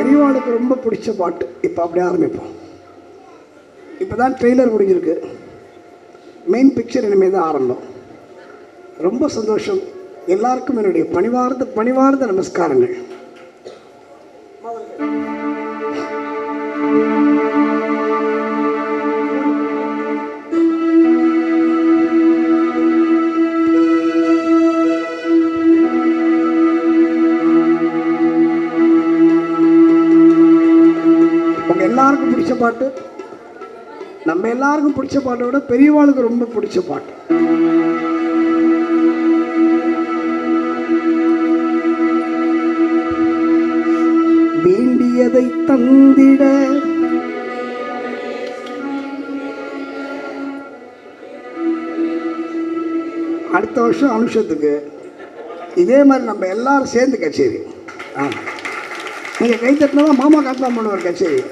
பெரியவாளுக்கு ரொம்ப பிடிச்ச பாட்டு. இப்போ அப்படியே ஆரம்பிப்போம். இப்போ தான் ட்ரெய்லர் முடிஞ்சிருக்கு. மெயின் பிக்சர் இனிமேல் தான் ஆரம்பம். ரொம்ப சந்தோஷம். எல்லாருக்கும் என்னுடைய பணிவார்ந்த பணிவார்ந்த நமஸ்காரங்கள். நம்ம எல்லாருக்கும் பிடிச்ச பாட்டை விட பெரியவாளுக்கு ரொம்ப பிடிச்ச பாட்டு. வேண்டியதை தந்திட அடுத்த வருஷம் அனுஷத்துக்கு இதே மாதிரி நம்ம எல்லாரும் சேர்ந்து கச்சேரி. ஆ நீங்கள் கை தட்டினா தான் மாமா காத்தலாம் பண்ணுவார் கச்சேரி.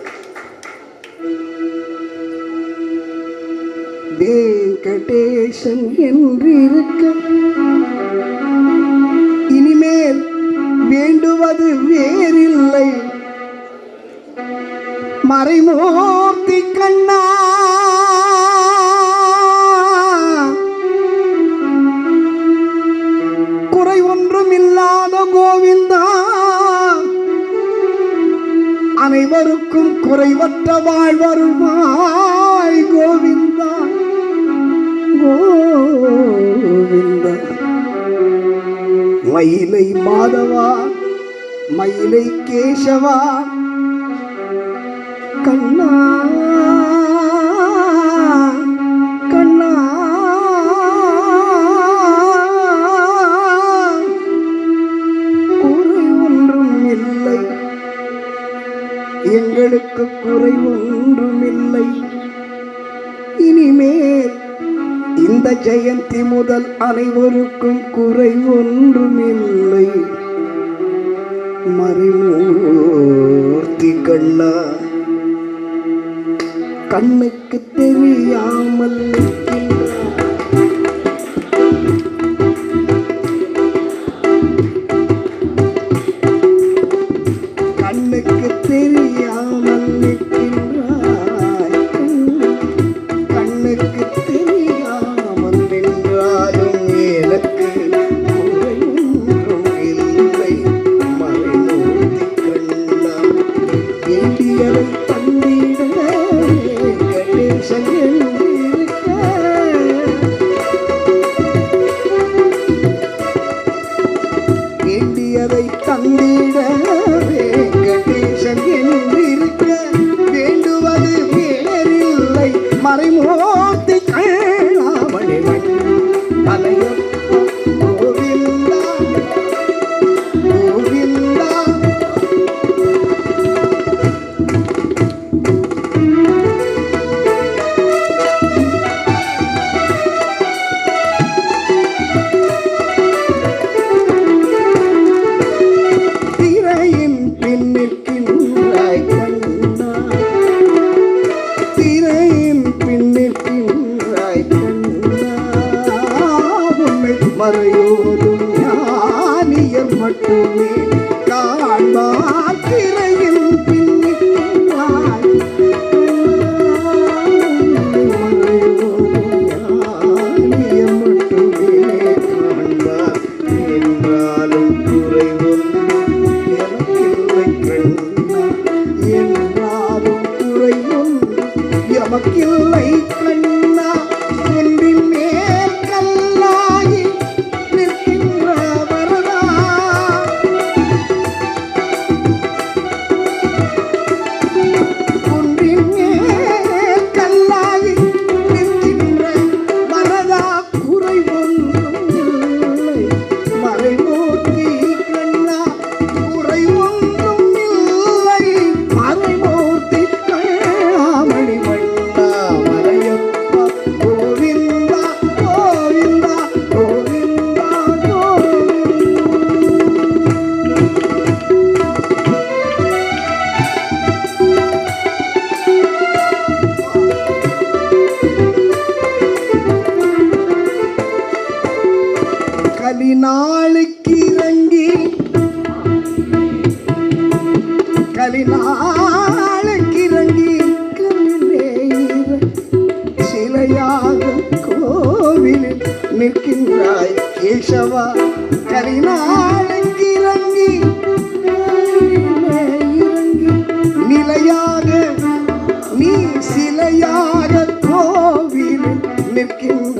வெங்கடேசன் என்று இருக்க இனிமேல் வேண்டுவது வேறில்லை. மறைமூர்த்தி கண்ணா. குறை ஒன்றும் இல்லாத கோவிந்தா. அனைவருக்கும் குறைவற்ற வாழ்வருமாய் கோவிந்தா. கோவிந்த மயிலை மாதவா மயிலை கேசவா முதல் அனைவருக்கும் குறை ஒன்றுமில்லை. மறைமூர்த்தி கண்ணா கண்ணுக்கு தெரியாமல்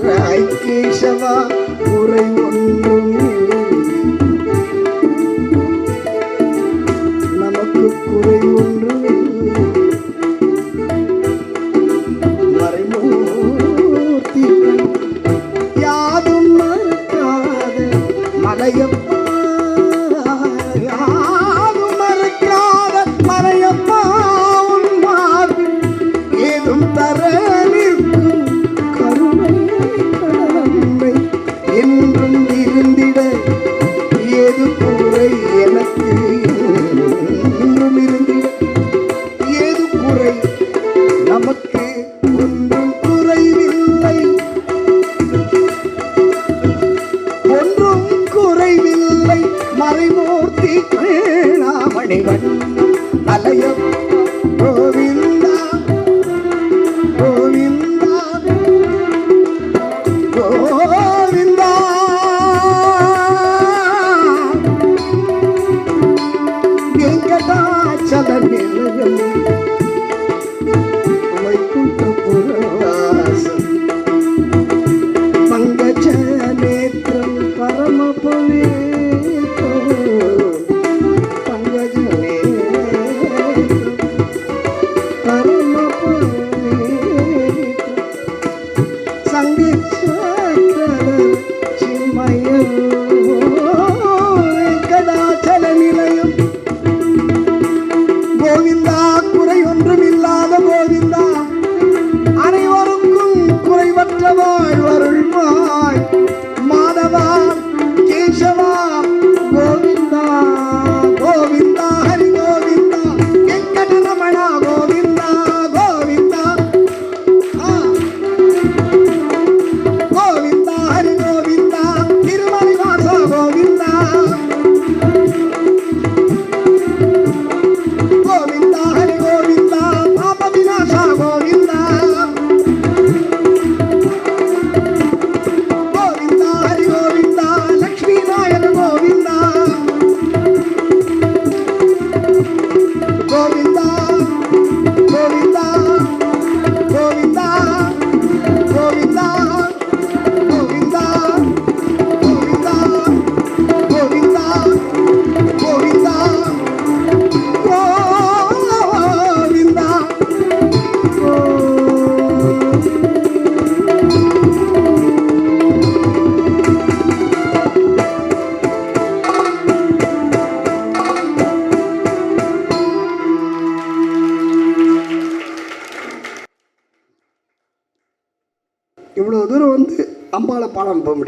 என்றாய் கேசவா குறை ஒன்றும் மறைமூர்த்தி வீணாமணிவன் அலையம்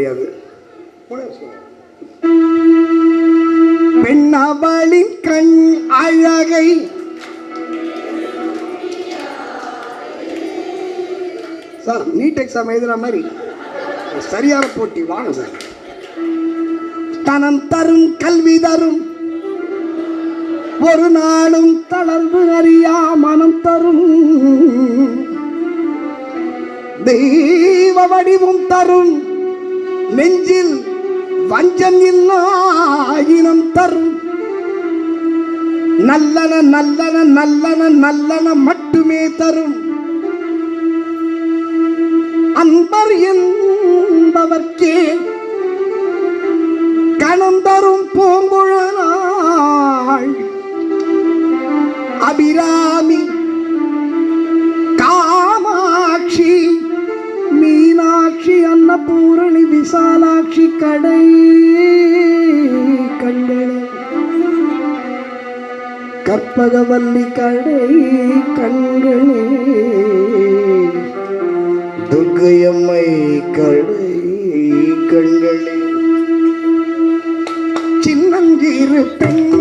முடியாது. பெண் அவளின் கண் அழகை சார் நீட் எக்ஸாம் எழுதுற மாதிரி. சரியான போட்டி வாங்க சார். தனம் தரும் கல்வி தரும். ஒரு நாளும் தளர்வு அறியா மனம் தரும். தெய்வ வடிவும் தரும். நெஞ்சில் வஞ்சம் இல்லாயினம் தரும். நல்லன நல்லன நல்லன நல்லன மட்டுமே தரும். அன்பர் என்பவர்க்கே கணம் தரும் பூங்குழலாள் அபிரா கடை கண்களே. கற்பகவல்லி கடை கண்களே. துர்கையம்மை கடை கண்களே. சின்னஞ்சிறு பெண்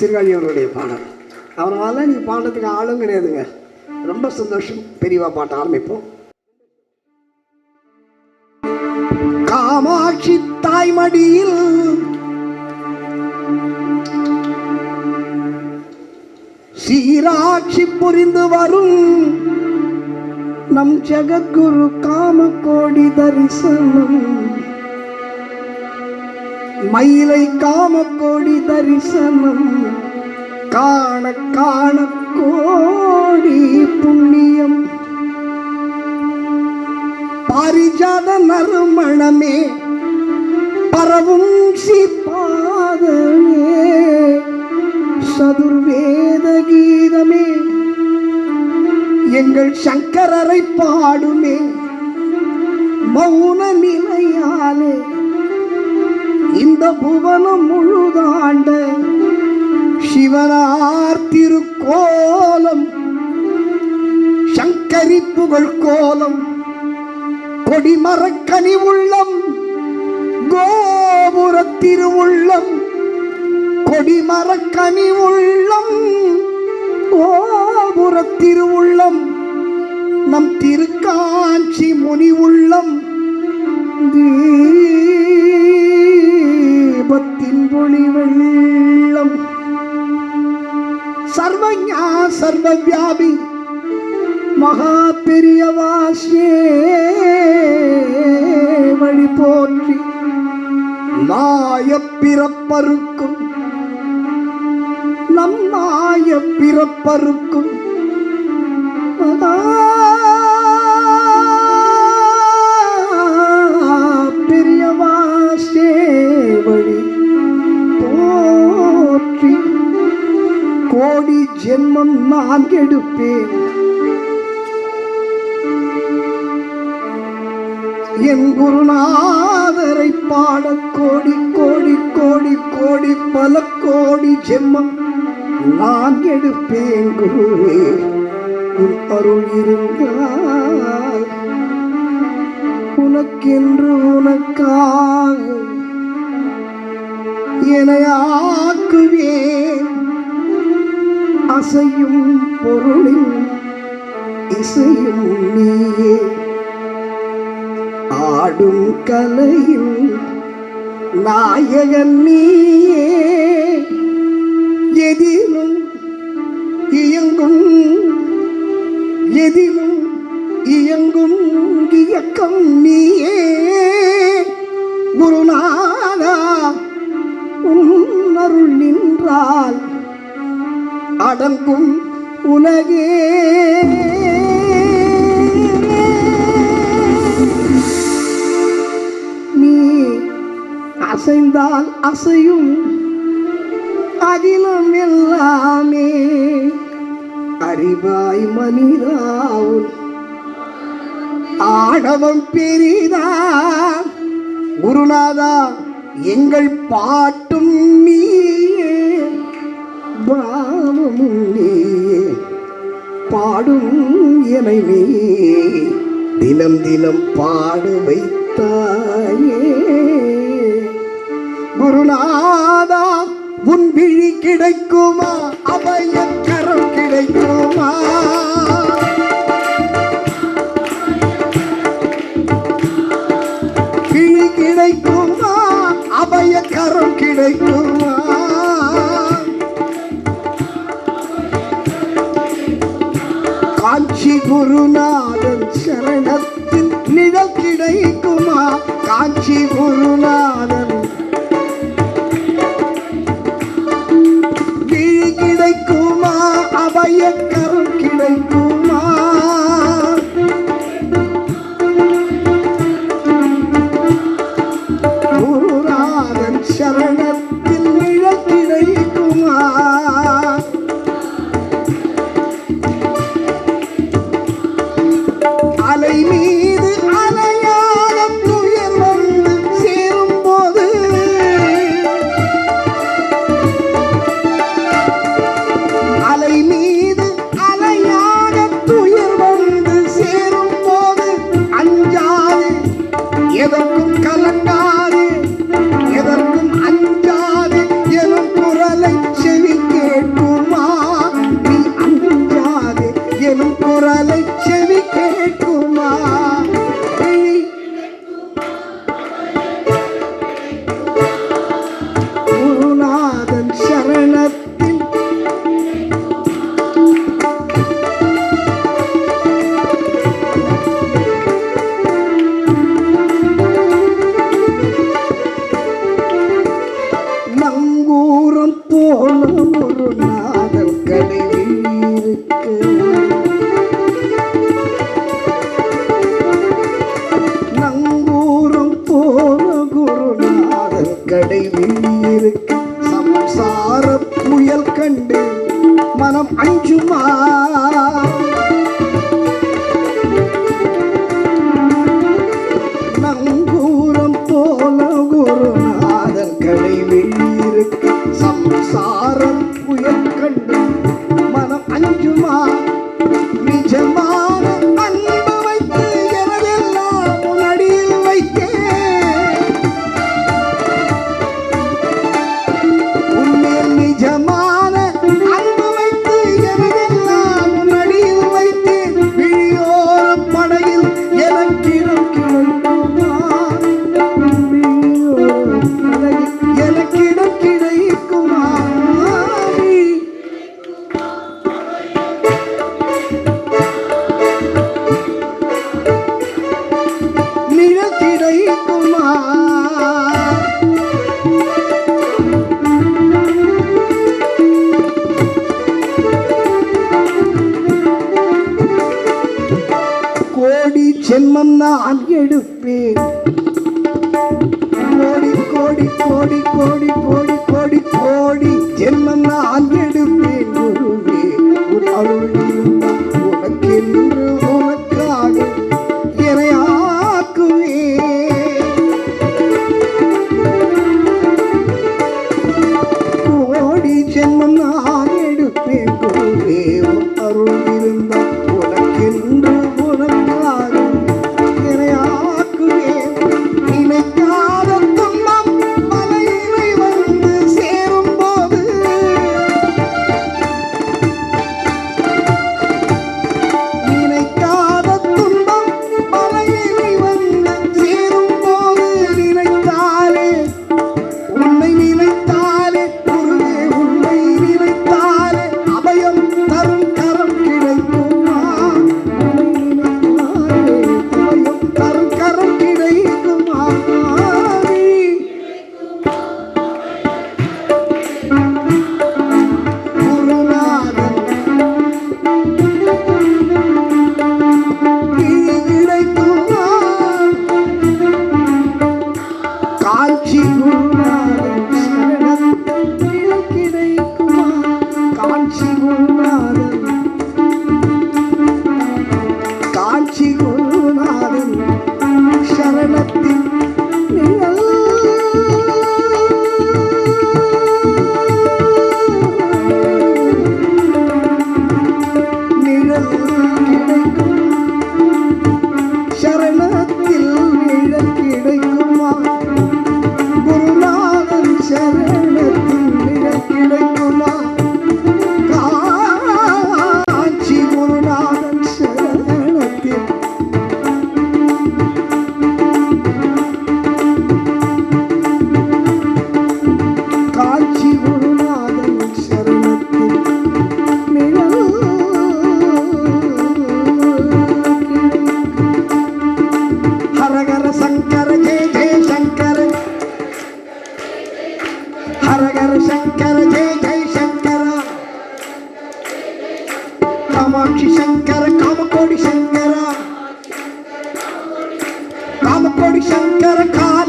சீர்காழி அவருடைய பாடல். அவரால் நீ பாடுறதுக்கு ஆளும் கிடையாதுங்க. ரொம்ப சந்தோஷம். பெரியவா பாட்ட ஆரம்பிப்போம். காமாட்சி தாய்மடியில் சீராட்சி புரிந்து வரும் நம் ஜெககுரு காம கோடி தரிசனம். மயிலை காமக்கோடி தரிசனம். காண காண கோடி புண்ணியம். பாரிஜாத நறுமணமே பரவும் சிப்பாதமே சதுர்வேத கீதமே எங்கள் சங்கரரை பாடுமே. மௌன நிலையாலே இந்த புவனம் முழுதாண்ட சிவனார் திருக்கோலம் சங்கரி புகழ் கோலம் கொடிமரக்கனி உள்ளம் கோபுர திருவுள்ளம் கொடிமரக்கனி உள்ளம் கோபுர திருவுள்ளம் நம் திருக்காஞ்சி முனி உள்ளம் தீ ஒளி வெள்ளம். சர்வஞா சர்வவியாபி மகா பெரியவாசியே வழி போற்றி நாய பிறப்பருக்கும் நம் நாய பிறப்பருக்கும் உனக்கென்று உனக்காக எனையாக்குவேன் அசையும் பொருளின் இசையும் நீயே. ஆடும் கலையும் நாயகன் நீயே. எதிலும் இயங்கும் எதிலும் இயங்கும் இயக்கம் நீயே. குருநாதா உன்னருள் நின்றால் அடங்கும் உலகே. நீ அசைந்தால் அசையும் அகிலம் எல்லாமே அறிவாய் மனிதாவும் ஆணவம் பெரிதா. குருநாதா எங்கள் பாட்டும் நீயே. பாவமும் நீயே. பாடும் எனை நீ தினம் தினம் பாடு வைத்தாயே. குருநாதா உன் விழி கிடைக்குமா? அபயக்கரம் கிடைக்குமா? கிடைக்குமா காஞ்சி குருநாதன் சரணத்தின் நிழல் கிடைக்குமா? காஞ்சி குருநாதன். விழி கிடைக்குமா? அபயக்கரம் நங்கூரம் போல கடைவி காமகோடி சங்கர காலடி சங்கர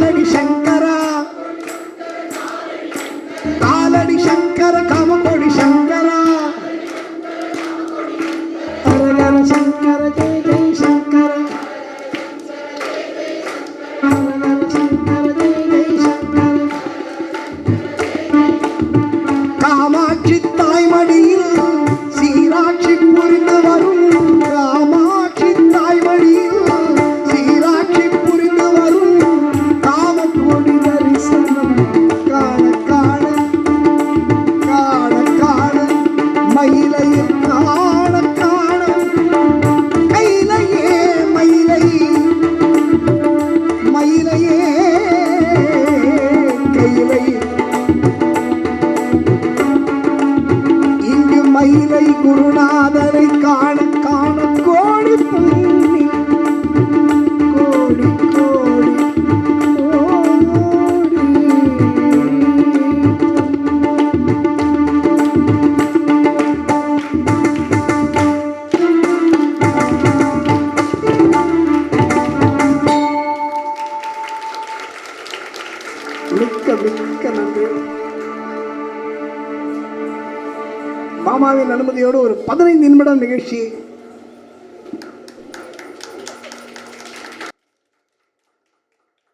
you. make நிகழ்ச்சி